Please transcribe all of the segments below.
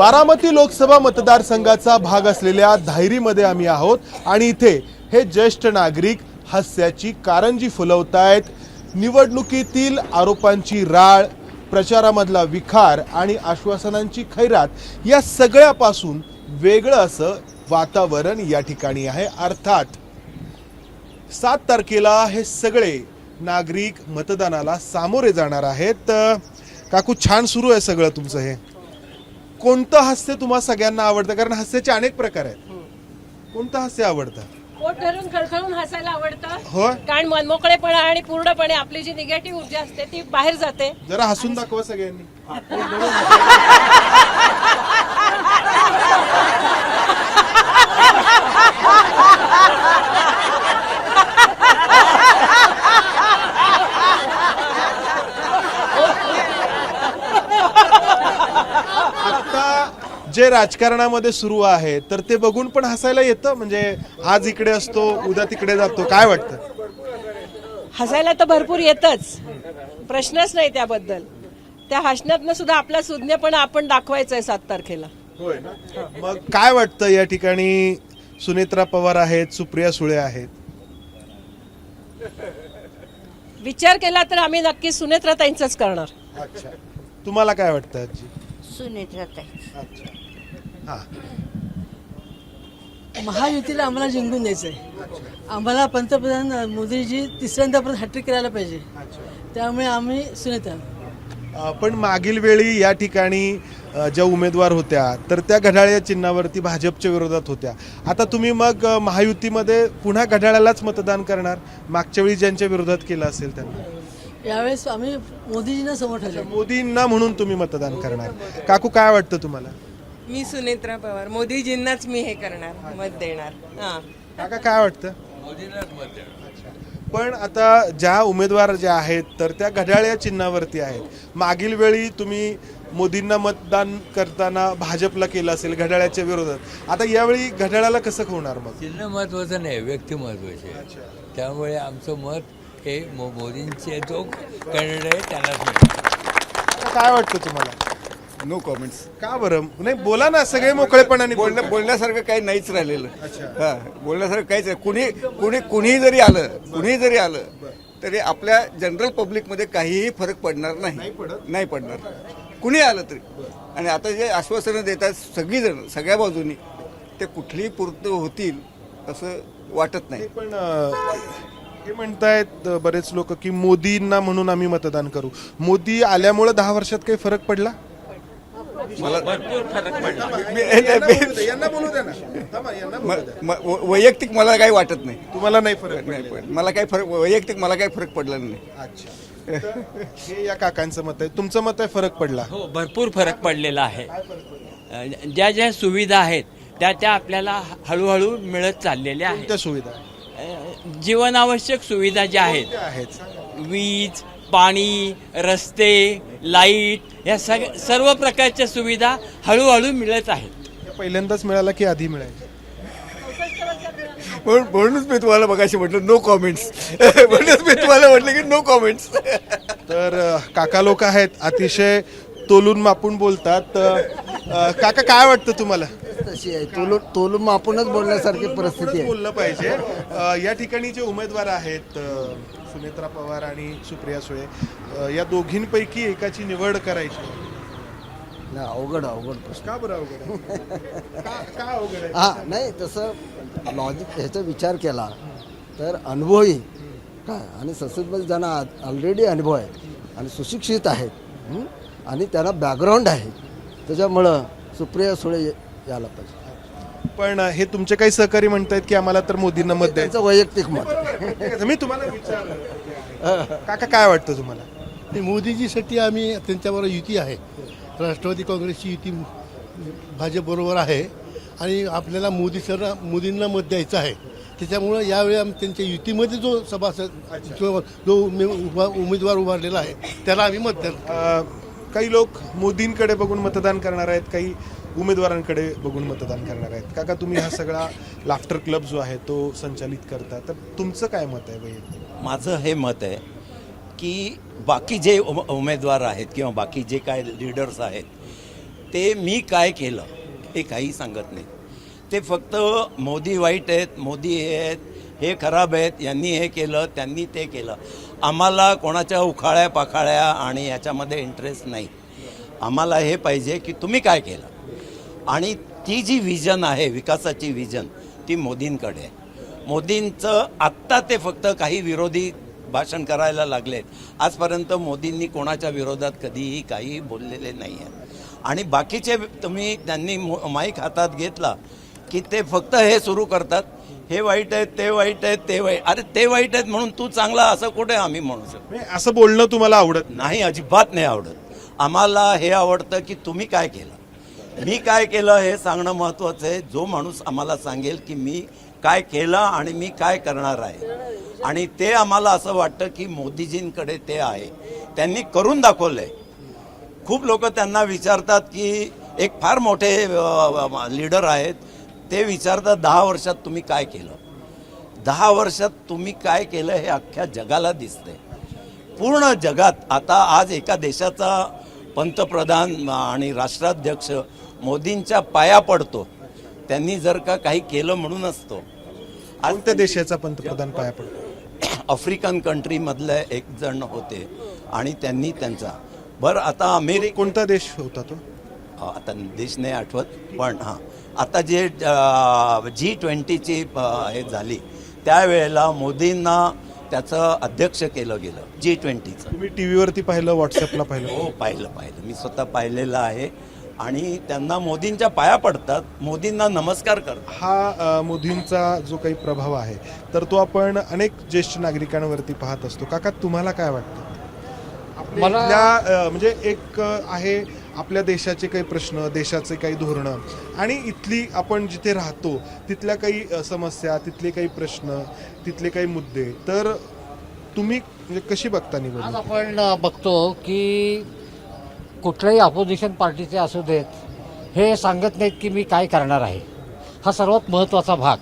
बारामती लोकसभा मतदारसंघाचा भाग असलेल्या धायरीमध्ये आम्ही आहोत. आणि इथे हे ज्येष्ठ नागरिक हास्याची कारंजी फुलवतायत. निवडणुकीतील आरोपांची राळ प्रचारामधला विखार आणि आश्वासनांची खैरात या सगळ्यापासून वेगळं असं वातावरण या ठिकाणी आहे. अर्थात सात तारखेला हे सगळे नागरिक मतदानाला सामोरे जाणार आहेत. काकू छान सुरू आहे सगळं तुमचं हे. कोणतं हास्य तुम्हा सगळ्यांना आवडतं? कारण हास्याचे अनेक प्रकार आहेत. कोणतं हास्य आवडतं? पोट धरून खळखळून हसायला आवडतं. होय. कारण मनमोकळेपणा आणि पूर्णपणे आपली जी निगेटिव्ह ऊर्जा असते ती बाहेर जाते. जरा हसून दाखवा सगळ्यांनी. आता जे राजकारणामध्ये सुरू आहे तर ते बघून पण हसायला येतं? म्हणजे आज इकडे असतो उद्या तिकडे जातो काय वाटतं? हसायला तर भरपूर येतच. प्रश्नच नाही त्याबद्दल. त्या हसण्यातनं सुद्धा आपला सुज्ञपणा आपण दाखवायचा आहे सात तारखेला. होय ना? मग काय वाटतं या ठिकाणी? सुनेत्रा पवार आहेत सुप्रिया सुळे आहेत. विचार केला तर आम्ही नक्की सुनेत्राताईंचंच करणार. अच्छा. तुम्हाला काय वाटतं आजी? सुनेत्राताई अच्छा. हा. महायुतीला आम्हाला जिंकून द्यायचंय. आम्हाला पंतप्रधान मोदीजी तिसऱ्यांदा परत हॅट्रिक करायला पाहिजे. त्यामुळे आम्ही सुनेता पण मागील वेळी या ठिकाणी ज्या उमेदवार होत्या तर त्या घड्याळ चिन्हावरती भाजपच्या विरोधात होत्या. आता तुम्ही मग महायुतीमध्ये पुन्हा घड्याळालाच मतदान करणार? मागच्या वेळी ज्यांच्या विरोधात केलं असेल त्यांना. यावेळेस आम्ही मोदीजींना समोर ठेवलं. मोदींना म्हणून तुम्ही मतदान करणार. काकू काय वाटतं तुम्हाला? मी सुनेत्रा पवार. मोदीजींनाच मी हे करणार मत देणार. हा. काका काय वाटतं? पण आता ज्या उमेदवार ज्या आहेत तर त्या घड्याळ या चिन्हावरती आहेत. मागील वेळी तुम्ही मोदींना मतदान करताना भाजपला केलं असेल घड्याळ्याच्या विरोधात. आता यावेळी घड्याळाला कसं होणार मग? चिन्ह महत्वाचं नाही व्यक्ती महत्त्वाचे आहे. त्यामुळे आमचं मत हे मो- मोदींचे जो कॅन्डिडेट आहे त्यालाच काय वाटतं तुम्हाला? नो कॉमेंट्स का बरं? नाही बोला ना सगळे मोकळेपणाने बोलण्या बोलण्यासारखं काही नाहीच राहिलेलं. हा बोलण्यासारखं काहीच नाही. कुणी कुणी कुणीही जरी आलं कुणीही जरी आलं तरी आपल्या जनरल पब्लिकमध्ये काहीही फरक पडणार नाही. नाही पडणार. कुणी आलं तरी. आणि आता जे आश्वासनं देतात सगळीजण सगळ्या बाजूनी ते कुठलीही पूर्त होतील असं वाटत नाही. पण हे म्हणतायत बरेच लोक की मोदींना म्हणून आम्ही मतदान करू. मोदी आल्यामुळे दहा वर्षात काही फरक पडला? मला वैयक्तिक मला काही वाटत नाही. तुम्हाला नाही फरक नाही पडला मला काही फरक वैयक्तिक मला काही फरक पडला नाही. अच्छा. तर हे या काकांचं मत आहे. तुमचं मत आहे फरक पडला? हो भरपूर फरक पडलेला आहे. अ, ज्या ज्या सुविधा आहेत त्या त्या आपल्याला हळूहळू मिळत चाललेल्या आहेत. कोणत्या सुविधा? जीवनावश्यक सुविधा ज्या आहेत आहेत. वीज पाणी रस्ते लाइट या सग सर्व प्रकारच्या सुविधा हळूहळू मिळत आहेत. हे पहिल्यांदाच मिळाला की आधी मिळायचं? म्हणून म्हणूनच मी तुम्हाला बघाशी म्हटलं नो कॉमेंट्स म्हणूनच मी तुम्हाला म्हटलं की नो कॉमेंट्स तर अ, काका लोक आहेत अतिशय तोलून मापून बोलतात. अ, अ, काका काय वाटतं तुम्हाला? तशी आहे. तोलून तोलून मापूनच बोलण्यासारखी परिस्थिती आहे. बोललं पाहिजे. या ठिकाणी जे उमेदवार आहेत सुनेत्रा पवार आणि सुप्रिया सुळे या दोघींपैकी एकाची निवड करायची. नाही अवघड अवघड प्रश्न. का बरं अवघड हा नाही तसं लॉजिक ह्याचा विचार केला तर अनुभवी काय? आणि ससुदमध्ये ज्यांना ऑलरेडी अनुभव आहे आणि सुशिक्षित आहेत? आणि त्यांना बॅकग्राऊंड आहे. त्याच्यामुळं सुप्रिया सुळे यायला पाहिजे. पण हे तुमचे काही सहकारी म्हणतायत की आम्हाला तर मोदींना मत द्यायचं. त्यांचं वैयक्तिक मत. मी तुम्हाला काका काय वाटतं तुम्हाला? आणि मोदीजीसाठी आम्ही त्यांच्याबरोबर युती आहे. राष्ट्रवादी काँग्रेसची युती भाजपबरोबर आहे. आणि आपल्याला मोदी सर मोदींना मत द्यायचं आहे. त्याच्यामुळं यावेळी आम्ही त्यांच्या युतीमध्ये जो सभासद जो जो उमे उभा उमेदवार उभारलेला आहे त्याला आम्ही मत अ, काही लोक मोदींकडे बघून मतदान करणार आहेत. काही उमेदवारांकडे बघून मतदान करणार आहेत. काका तुम्ही हा सगळा लाफ्टर क्लब जो आहे तो संचालित करता. तर तुमचं काय मत आहे वैयक्तिक? माझं हे मत आहे की बाकी जे उम- उमेदवार आहेत किंवा बाकी जे काय लीडर्स आहेत ते मी काय केलं हे काही सांगत नाही. ते फक्त मोदी वाईट आहेत मोदी हे आहेत हे खराब आहेत यांनी हे केलं त्यांनी ते केलं. आम्हाला कोणाच्या उखाळ्या पाखाळ्या आणि याच्यामध्ये इंटरेस्ट नाही. आम्हाला हे पाहिजे की तुम्ही काय केलं. आणि ती जी विजन आहे विकासाची विजन ती मोदींकडे आहे. मोदींचं आत्ता ते फक्त काही विरोधी भाषण करायला लागलेत. आजपर्यंत मोदींनी कोणाच्या विरोधात कधीही काही बोललेले नाही आहे आणि बाकीचे तुम्ही त्यांनी मो- माईक हातात घेतला की ते फक्त हे सुरू करतात. हे वाईट आहेत ते वाईट आहेत ते वाईट. अरे ते वाईट आहेत म्हणून तू चांगला असं कुठे आम्ही म्हणू शकतो? असं बोलणं तुम्हाला आवडत. नाही अजिबात नाही आवडत. आम्हाला हे आवडतं की तुम्ही काय केलं? मी काय केलं हे सांगणं महत्त्वाचं आहे. जो माणूस आम्हाला सांगेल की मी काय केलं आणि मी काय करणार आहे. आणि ते आम्हाला असं वाटतं की मोदीजींकडे ते आहे. त्यांनी करून दाखवलं आहे खूप लोक त्यांना विचारतात की एक फार मोठे लीडर आहेत. ते विचारतात दहा वर्षात तुम्ही काय केलं? दहा वर्षात तुम्ही काय केलं हे अख्ख्या जगाला दिसतंय. पूर्ण जगात आता आज एका देशाचा पंतप्रधान आणि राष्ट्राध्यक्ष मोदींच्या पाया पडतो. त्यांनी जर का काही केलं म्हणून असतो आज देशाचा पंतप्रधान पाया पडतो? आफ्रिकन कंट्रीमधले एक जण होते आणि त्यांनी त्यांचा. बरं आता अमेरिका कोणता देश होता तो? आता देश नाही आठवत पण हां. आता जे जी ट्वेंटीची हे झाली त्यावेळेला मोदींना त्याचं अध्यक्ष केलं गेलं जी ट्वेंटीचं तुम्ही टीव्हीवरती पाहिलं व्हॉट्सअपला पाहिलं? हो पाहिलं पाहिलं. मी स्वतः पाहिलेलं आहे. आणि त्यांना मोदींच्या पाया पडतात मोदींना नमस्कार करतात. हा अ, मोदींचा जो काही प्रभाव आहे तर तो आपण अनेक ज्येष्ठ नागरिकांवरती पाहत असतो. काका तुम्हाला काय वाटतं? मला- आपल्या म्हणजे एक अ, आहे आपल्या देशाचे काही प्रश्न देशाचे काही धोरणं आणि इथली आपण जिथे राहतो तिथल्या काही समस्या तिथले काही प्रश्न तिथले काही मुद्दे तर तुम्ही म्हणजे कशी बघता आज निवडणूक आपण बघतो की कुठल्याही अपोजिशन पार्टीचे असू देत हे सांगत नाहीत की मी काय करणार आहे. हा सर्वात महत्त्वाचा भाग.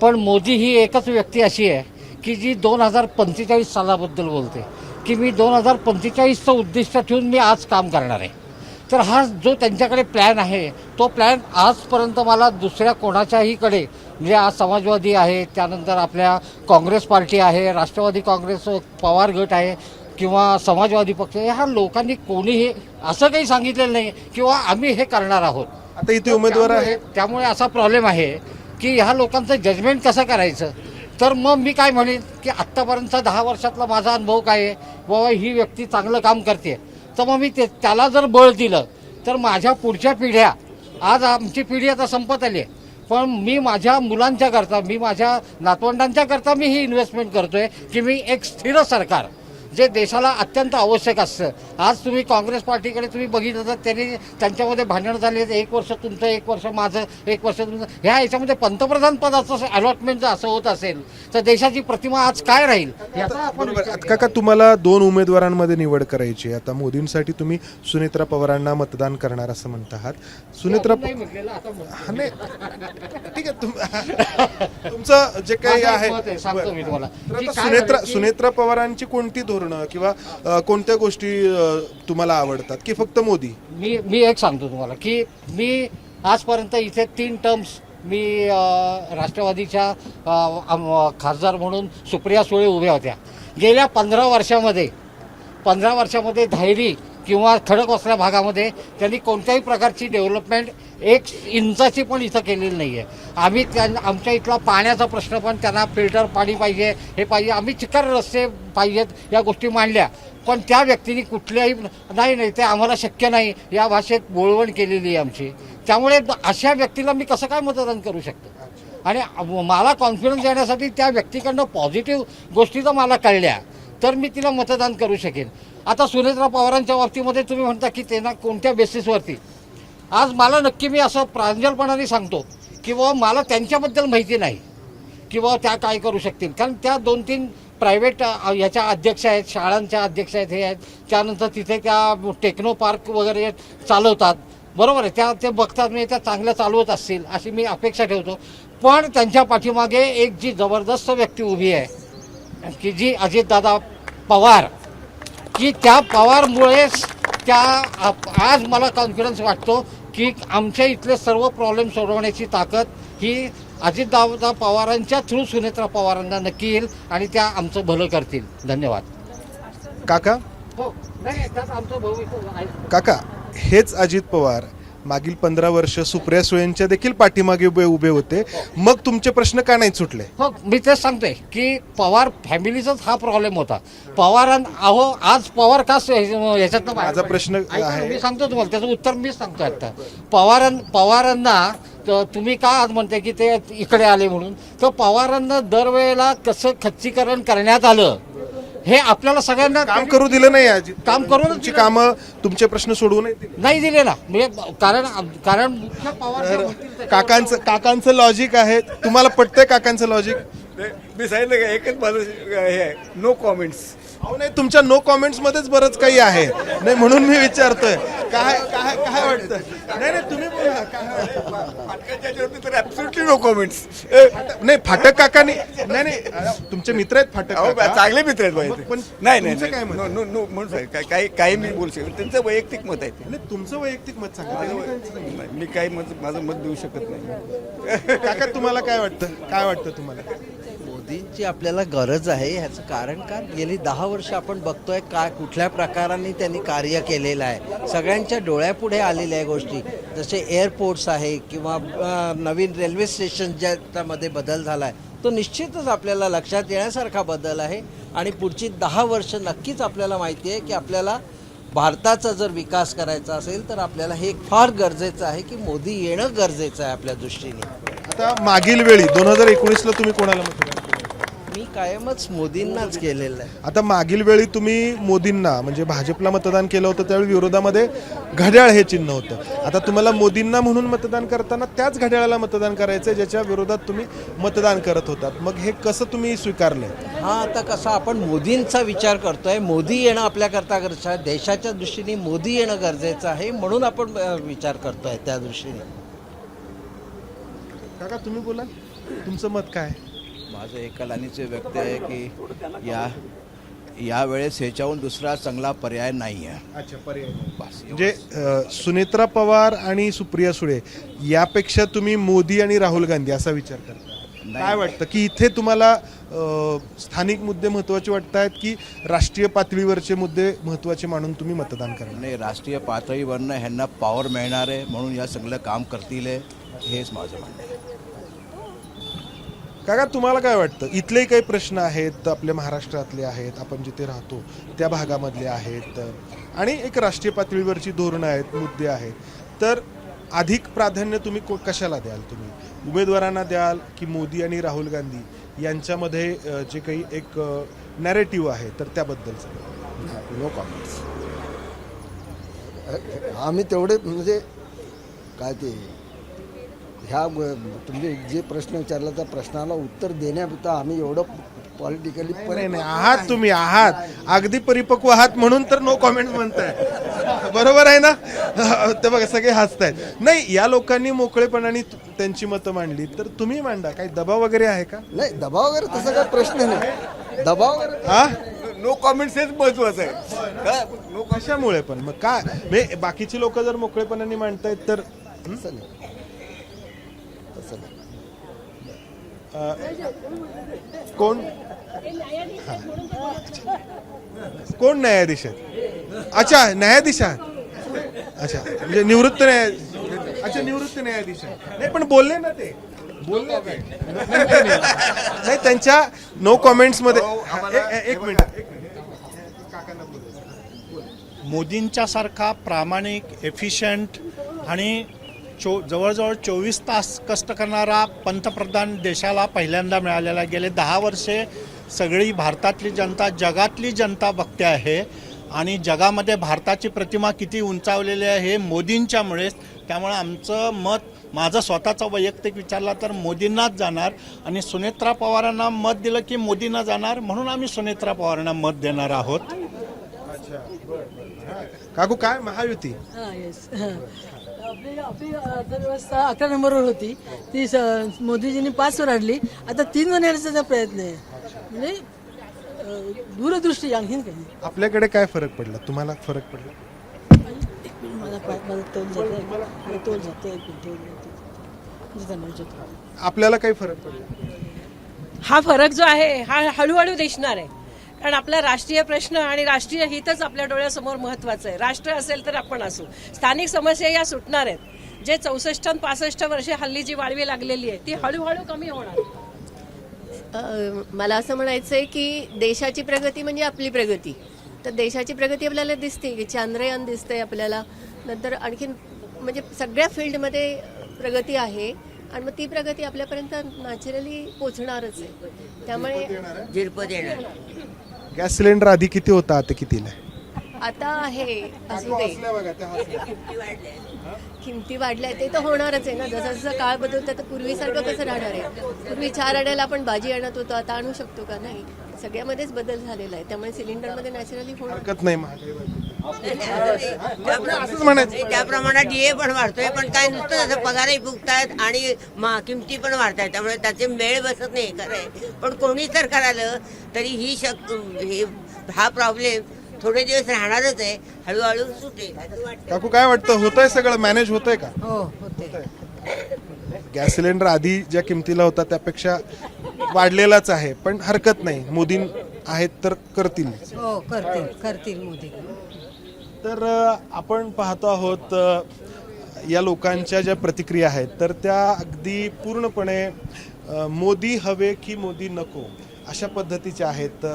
पण मोदी ही एकच व्यक्ती अशी आहे की जी दोन हजार पंचेचाळीस सालाबद्दल बोलते की मी दोन हजार पंचेचाळीसचं उद्दिष्ट ठेवून मी आज काम करणार आहे. तर हा जो त्यांच्याकडे प्लॅन आहे तो प्लॅन आजपर्यंत मला दुसऱ्या कोणाच्याहीकडे म्हणजे आज समाजवादी आहे त्यानंतर आपल्या काँग्रेस पार्टी आहे राष्ट्रवादी काँग्रेस पवार गट आहे किंवा समाजवादी पक्ष ह्या लोकांनी कोणीही असं काही सांगितलेलं नाही किंवा आम्ही हे करणार आहोत. आता इथे उमेदवार आहे त्यामुळे- त्यामुळे असा प्रॉब्लेम आहे की ह्या लोकांचं जजमेंट कसं करायचं? तर मग मी काय म्हणेन की आत्तापर्यंतचा दहा वर्षातला माझा अनुभव काय आहे? बाबा ही व्यक्ती चांगलं काम करते. तर मग मी ते त्याला जर बळ दिलं तर माझ्या पुढच्या पिढ्या आज आमची पिढी आता संपत आली आहे. पण मी माझ्या मुलांच्या करता मी माझ्या नातवंडांच्या करता मी ही इन्व्हेस्टमेंट करतोय की मी एक स्थिर सरकार. जे देशाला अत्यंत आवश्यक असतं. आज तुम्ही काँग्रेस पार्टीकडे तुम्ही बघितलं तर त्यांनी त्यांच्यामध्ये भांडण झाले एक वर्ष तुमचं एक वर्ष माझं एक वर्ष तुमचं. ह्या याच्यामध्ये पंतप्रधान पदाचं अलॉटमेंट जर असं होत असेल तर देशाची प्रतिमा आज काय राहील? याचा आपण आता काका तुम्हाला दोन उमेदवारांमध्ये निवड करायची. आता मोदींसाठी तुम्ही सुनेत्रा पवारांना मतदान करणार असं म्हणत आहात. सुनेत्रा नाही. ठीक आहे तुम- तुमचं जे काही आहे की सुनेत्रा की- सुनेत्रा पवारांची कोणती धोरणं किंवा कोणत्या गोष्टी तुम्हाला आवडतात? की फक्त मोदी? मी मी एक सांगतो तुम्हाला की मी आजपर्यंत इथे तीन टर्म्स मी राष्ट्रवादीच्या खासदार म्हणून सुप्रिया सुळे उभ्या होत्या. गेल्या पंधरा वर्षामध्ये पंधरा वर्षामध्ये धायरी किंवा खडकवासल्या भागामध्ये त्यांनी कोणत्याही प्रकारची डेव्हलपमेंट एक इंचाची पण इथं केलेली नाही आहे आम्ही त्या आमच्या इथला पाण्याचा प्रश्न पण त्यांना फिल्टर पाणी पाहिजे हे पाहिजे. आम्ही चिकार रस्ते पाहिजेत या गोष्टी मांडल्या. पण त्या व्यक्तीने कुठल्याही नाही नाही ते आम्हाला शक्य नाही. या भाषेत बोळवण केलेली आहे आमची. त्यामुळे अशा व्यक्तीला मी कसं काय मतदान करू शकतो? आणि मला कॉन्फिडन्स देण्यासाठी त्या व्यक्तीकडनं पॉझिटिव्ह गोष्टी जर मला कळल्या तर मी तिला मतदान करू शकेन. आता सुनेत्रा पवारांच्या बाबतीमध्ये तुम्ही म्हणता की त्यांना कोणत्या बेसिसवरती आज मला नक्की मी असं प्रांजलपणाने सांगतो की बाबा मला त्यांच्याबद्दल माहिती नाही. की बाबा त्या काय करू शकतील? कारण त्या दोन तीन प्रायव्हेट याच्या अध्यक्ष आहेत शाळांच्या अध्यक्ष आहेत हे आहेत. त्यानंतर तिथे त्या टेक्नो पार्क वगैरे चालवतात. बरोबर आहे. त्या ते बघतात मी त्या चांगल्या चालवत असतील अशी मी अपेक्षा ठेवतो. पण त्यांच्या पाठीमागे एक जी जबरदस्त व्यक्ती उभी आहे की जी अजितदादा पवार की त्या पवारमुळेच त्या आज मला कॉन्फिडन्स वाटतो की आमच्या इथले सर्व प्रॉब्लेम सोडवण्याची ताकद ही अजितदादा पवारांच्या थ्रू सुनेत्रा पवारांना नक्की येईल आणि त्या आमचं भलं करतील. धन्यवाद. काका? हो नाही त्यात आमचं भविष्य काका हेच अजित पवार मागील पंधरा वर्ष सुप्रिया सुळेंच्या देखील पाठीमागे उभे उभे होते. मग तुमचे प्रश्न का नाही सुटले? हो मी तेच सांगतोय की पवार फॅमिलीचाच हा प्रॉब्लेम होता. पवारां अहो आज पवार का ह्याच्यात माझा प्रश्न आहे- मी सांगतो तुम्हाला त्याचं उत्तर मीच सांगतो आता. पवारां पवारांना त- तुम्ही का आज म्हणते की ते इकडे आले म्हणून? तर पवारांना दरवेळेला कसं खच्चीकरण करण्यात आलं हे आपल्याला सगळ्यांना काम करू दिलं नाही अजित काम करूनच तुमची कामं तुमचे प्रश्न सोडवू नाही दिले. नाही दिले ना. म्हणजे कारण कारण मुख्य पवार म्हणतील काकांचं काकांचं लॉजिक आहे. तुम्हाला पटतंय काकांचं लॉजिक मी सांगितलं का एकच माझं हे आहे. नो कॉमेंट्स अहो नाही तुमच्या नो कॉमेंट्स मध्येच बरंच काही आहे. नाही म्हणून मी विचारतोय. काय काय काय वाटतं नाही नाही तुम्ही बोला काय नो कॉमेंट्स नाही फाटक काकानी नाही नाही तुमचे मित्र आहेत फाटक काका. चांगले मित्र आहेत पण नाही नाही तुमचं काय मत? नो नो नो म्हणून सांग- काय- काही काही मी बोलू शकत त्यांचं वैयक्तिक मत आहे ते. नाही, तुमचं वैयक्तिक मत सांगा. त्यांनी? नाही, मी काही मत माझं मत देऊ शकत नाही. काका तुम्हाला काय वाटतं? काय वाटतं तुम्हाला? मोदींची आपल्याला गरज आहे ह्याचं कारण का? गेली दहा वर्ष आपण बघतोय काय कुठल्या प्रकाराने त्यांनी कार्य केलेलं आहे. सगळ्यांच्या डोळ्यापुढे आलेल्या आहे गोष्टी. जसे एअरपोर्ट्स आहे किंवा नवीन रेल्वे स्टेशन ज्याच्यामध्ये बदल झाला आहे तो निश्चितच आपल्याला लक्षात येण्यासारखा बदल आहे. आणि पुढची दहा वर्ष नक्कीच आपल्याला माहिती आहे की आपल्याला भारताचा जर विकास करायचा असेल तर आपल्याला हे फार गरजेचं आहे की मोदी येणं गरजेचं आहे आपल्या दृष्टीने. आता मागील वेळी दोन हजार एकोणीसला तुम्ही कोणाला म्हटलं? कायमच मोदींनाच केलेलं आहे. आता मागील वेळी तुम्ही मोदींना म्हणजे भाजपला मतदान केलं होतं त्यावेळी विरोधामध्ये घड्याळ हे चिन्ह होतं. आता तुम्हाला मोदींना म्हणून मतदान करताना त्याच घड्याळाला मतदान करायचं आहे ज्याच्या विरोधात तुम्ही मतदान करत होतात. मग हे कसं तुम्ही स्वीकारलंय? हा आता कसं आपण मोदींचा विचार करतोय. मोदी येणं आपल्याकरता गरजेचं आहे. देशाच्या दृष्टीने मोदी येणं गरजेचं आहे म्हणून आपण अ, विचार करतोय त्या दृष्टीने. काका तुम्ही बोला. तुमचं मत काय? माझं एक कलानीचे व्यक्त आहे की या यावेळेस ह्याच्याहून दुसरा चांगला पर्याय नाही आहे अच्छा पर्याय म्हणजे अ, सुनेत्रा पवार आणि सुप्रिया सुळे यापेक्षा तुम्ही मोदी आणि राहुल गांधी असा विचार करता. काय वाटतं की इथे तुम्हाला अ, स्थानिक मुद्दे महत्त्वाचे वाटत आहेत की राष्ट्रीय पातळीवरचे मुद्दे महत्त्वाचे मानून तुम्ही मतदान करणार? नाही राष्ट्रीय पातळीवरनं ह्यांना पॉवर मिळणार आहे म्हणून या सगळं काम करतील आहे, हेच माझं म्हणणं आहे. काका तुम्हाला काय वाटतं? इथलेही काही प्रश्न आहेत आपल्या महाराष्ट्रातले आहेत आपण जिथे राहतो त्या भागामधले आहेत. आणि एक राष्ट्रीय पातळीवरची धोरणं आहेत मुद्दे आहेत. तर अधिक प्राधान्य तुम्ही को कशाला द्याल तुम्ही? उमेदवारांना द्याल की मोदी आणि राहुल गांधी यांच्यामध्ये जे काही एक नॅरेटिव्ह आहे तर त्याबद्दलचं नो कॉमेंट्स आम्ही तेवढे म्हणजे काय ते ह्या ग- तुम्ही जे प्रश्न विचारला त्या प्रश्नाला उत्तर देण्यापुरतं आम्ही एवढं पॉलिटिकली नाही नाही आहात तुम्ही आहात. अगदी परिपक्व आहात म्हणून तर नो कॉमेंट म्हणताय. बरोबर आहे ना? ते बघा सगळे हसतायत. नाही या लोकांनी मोकळेपणाने त्यांची मतं मांडली. तर तुम्ही मांडा. काही दबाव वगैरे आहे का? नाही दबाव वगैरे तसं काय प्रश्न नाही. दबाव वगैरे हा? नो कॉमेंट्स हेच महत्वाचं आहे. नो कशामुळे पण? मग काय बाकीची लोक जर मोकळेपणाने मांडतायत तर नाही तसं नाही कोण. कोण न्यायाधीश आहेत अच्छा न्यायाधीश आहात अच्छा म्हणजे निवृत्त न्यायाधीश अच्छा निवृत्त न्यायाधीश आहे नाही पण बोलले ना ते बोलले. नाही त्यांच्या नो कॉमेंट्समध्ये हा, एक- मिनिट एक मिनिट. काकांना बोलू द्या. मोदींच्या सारखा प्रामाणिक एफिशियंट आणि चो जवळजवळ चोवीस तास कष्ट करणारा पंतप्रधान देशाला पहिल्यांदा मिळालेला आहे. गेले दहा वर्षे सगळी भारतातली जनता जगातली जनता बघते आहे. आणि जगामध्ये भारताची प्रतिमा किती उंचावलेली आहे हे मोदींच्यामुळेच त्यामुळे आमचं मत माझं स्वतःचा वैयक्तिक विचारला तर मोदींनाच जाणार. आणि सुनेत्रा पवारांना मत दिलं की मोदींना जाणार म्हणून आम्ही सुनेत्रा पवारांना मत देणार आहोत. काकू काय महायुती? हां येस आपली आपली अर्थव्यवस्था अकरा नंबरवर होती. ती स- मोदीजींनी पाचवर आणली. आता तीन वर नेण्याचा प्रयत्न आहे म्हणजे अं, दूरदृष्टी आणखीन काही आपल्याकडे काय फरक पडला? तुम्हाला फरक पडला? माझा पा- माझा तोल जातो. आणि तोल जातो. एक मिनिट एक मिनिट. त्यांना विचारतो. आपल्याला काही फरक पडला? हा फरक जो आहे हा हळूहळू दिसणार आहे. कारण आपला राष्ट्रीय प्रश्न आणि राष्ट्रीय हितच आपल्या डोळ्यासमोर महत्वाचं आहे. राष्ट्र असेल तर आपण असू. स्थानिक समस्या या सुटणार आहेत. जे चौसष्ट आणि पासष्ट वर्षे हल्ली जी वाळवी लागलेली आहे ती हळूहळू कमी होणार. मला असं म्हणायचं आहे की देशाची प्रगती म्हणजे आपली प्रगती. तर देशाची प्रगती आपल्याला दिसते की चांद्रयान दिसतंय आपल्याला. नंतर आणखीन म्हणजे सगळ्या फील्डमध्ये प्रगती आहे आणि मग ती प्रगती आपल्यापर्यंत नॅचरली पोचणारच आहे. त्यामुळे झिरपत येणार गॅस सिलेंडर आधी किती होता आता कितीला आहे? आता आहे असू दे. किमती वाढल्या. ते तर होणारच आहे ना. जसं जसं काळ बदलतं तर पूर्वीसारखं कसं राहणार आहे? पूर्वी चार आण्याला आपण भाजी आणत होतो आता आणू शकतो का? नाही. सगळ्यामध्येच बदल झालेला आहे. त्यामुळे सिलेंडरमध्ये नॅचरली होणार हरकत नाही महागाई असंच म्हणायचं त्या प्रमाणात डीए पण वाढतोय पण काय नुसतं त्याचा पगारही फुगतायत आणि मा- किमती पण वाढतायत. त्यामुळे त्याचे मेळ बसत नाही खरं आहे. पण कोणी सरकार आलं तरी ही शक हे हा प्रॉब्लेम थोडे दिवस राहणारच आहे. हळूहळू सुटेल. काकू काय वाटतं? होतंय सगळं? मॅनेज होतंय का? हो होते गॅस सिलेंडर आधी ज्या किमतीला होता त्यापेक्षा वाढलेलाच आहे. पण हरकत नाही. मोदी आहेत तर करतील. हो करतील. करतील मोदी. तर आपण पाहतो आहोत या लोकांच्या ज्या प्रतिक्रिया आहेत तर त्या अगदी पूर्णपणे मोदी हवे की मोदी नको अशा पद्धतीच्या आहेत.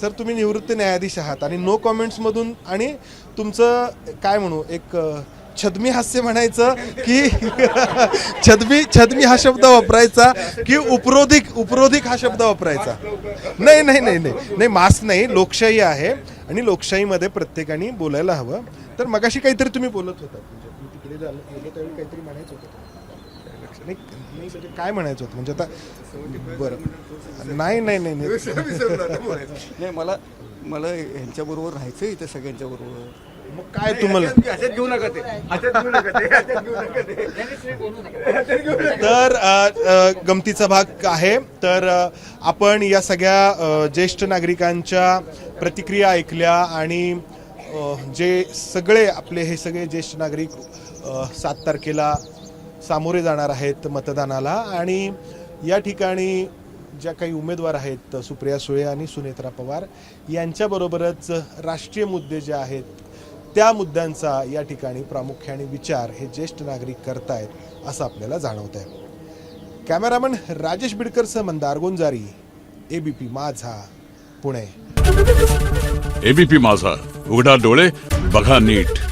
सर तुम्ही निवृत्त न्यायाधीश आहात आणि नो कॉमेंट्समधून आणि तुमचं काय म्हणू एक छदमी हास्य म्हणायचं की छदमी छदमी हा शब्द वापरायचा की उपरोधिक उपरोधिक हा शब्द वापरायचा? नाही नाही नाही नाही नाही मास नाही लोकशाही आहे. आणि लोकशाहीमध्ये प्रत्येकाने बोलायला हवं. तर मगाशी काहीतरी तुम्ही बोलत होता. म्हणजे तिकडे झालं त्यावेळी काहीतरी म्हणायचं होतं. नाही काय म्हणायचं होतं? म्हणजे आता बरं. नाही नाही नाही नाही. नाही मला मला ह्यांच्याबरोबर राहायचं इथे सगळ्यांच्या बरोबर मग काय तुम्हाला? ह्याच्यात घेऊ नका ते. ह्याच्यात घेऊ नका ते. ह्याच्यात घेऊ नका ते. ह्याच्यात घेऊ नका. तर अ, अ, गमतीचा भाग आहे. तर अ, आपण या सगळ्या अ, ज्येष्ठ नागरिकांच्या प्रतिक्रिया ऐकल्या आणि अ, जे सगळे आपले हे सगळे ज्येष्ठ नागरिक अ, सात तारखेला सामोरे जाणार आहेत मतदानाला. आणि या ठिकाणी ज्या काही उमेदवार आहेत सुप्रिया सुळे आणि सुनेत्रा पवार यांच्याबरोबरच राष्ट्रीय मुद्दे जे आहेत त्या मुद्द्यांचा या ठिकाणी प्रामुख्याने विचार हे ज्येष्ठ नागरिक करतायत असं आपल्याला जाणवत आहे. कॅमेरामन राजेश बिडकरसह मंदार गोंजारी एबीपी माझा पुणे. एबीपी माझा. उघडा डोळे बघा नीट.